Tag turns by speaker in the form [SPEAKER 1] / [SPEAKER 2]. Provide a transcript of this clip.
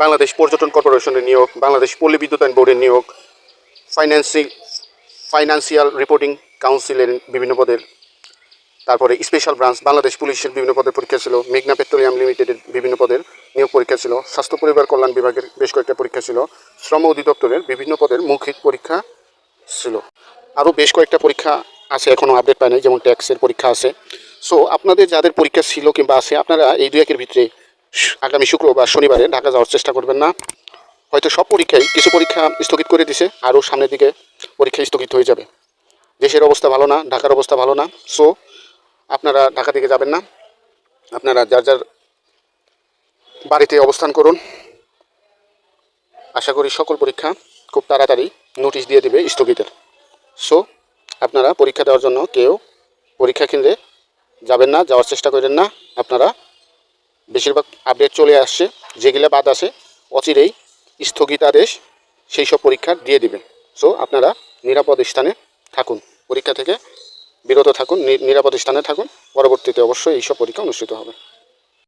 [SPEAKER 1] বাংলাদেশ পর্যটন কর্পোরেশনের নিয়োগ, বাংলাদেশ পল্লী বিদ্যুতায়ন বোর্ডের নিয়োগ ফাইন্যান্সি ফাইন্যান্সিয়াল রিপোর্টিং কাউন্সিলের বিভিন্ন পদের, তারপরে স্পেশাল ব্রাঞ্চ বাংলাদেশ পুলিশের বিভিন্ন পদের পরীক্ষা ছিল, মেঘনা পেট্রোলিয়াম লিমিটেডের বিভিন্ন পদের নিয়োগ পরীক্ষা ছিল, স্বাস্থ্য পরিবার কল্যাণ বিভাগের বেশ কয়েকটা পরীক্ষা ছিল, শ্রম অধিদপ্তরের বিভিন্ন পদের মৌখিক পরীক্ষা ছিল। আরও বেশ কয়েকটা পরীক্ষা আছে, এখনও আপডেট পায় নাই, যেমন ট্যাক্সের পরীক্ষা আছে। সো আপনাদের যাদের পরীক্ষা ছিল কিংবা আছে, আপনারা এই দুই একের ভিতরে আগামী শুক্রবার শনিবারে ঢাকা যাওয়ার চেষ্টা করবেন না। হয়তো সব পরীক্ষাই কিছু পরীক্ষা স্থগিত করে দিছে, আরও সামনের দিকে পরীক্ষা স্থগিত হয়ে যাবে। দেশের অবস্থা ভালো না, ঢাকার অবস্থা ভালো না। সো আপনারা ঢাকা থেকে যাবেন না। আপনারা যার যার বাড়িতে অবস্থান করুন। আশা করি সকল পরীক্ষা খুব তাড়াতাড়ি নোটিশ দিয়ে দেবে স্থগিতের। সো আপনারা পরীক্ষা দেওয়ার জন্য কেউ পরীক্ষা কেন্দ্রে যাবেন না, যাওয়ার চেষ্টা করেন না। আপনারা বেশিরভাগ আপডেট চলে আসছে, যেগুলো বাদ আছে, অচিরেই স্থগিতাদেশ সেই সব পরীক্ষা দিয়ে দেবেন সো আপনারা নিরাপদ স্থানে থাকুন। পরীক্ষা থেকে বিরত থাকুন নিরাপদ স্থানে থাকুন। পরবর্তীতে অবশ্যই এইসব পরীক্ষা অনুষ্ঠিত হবে।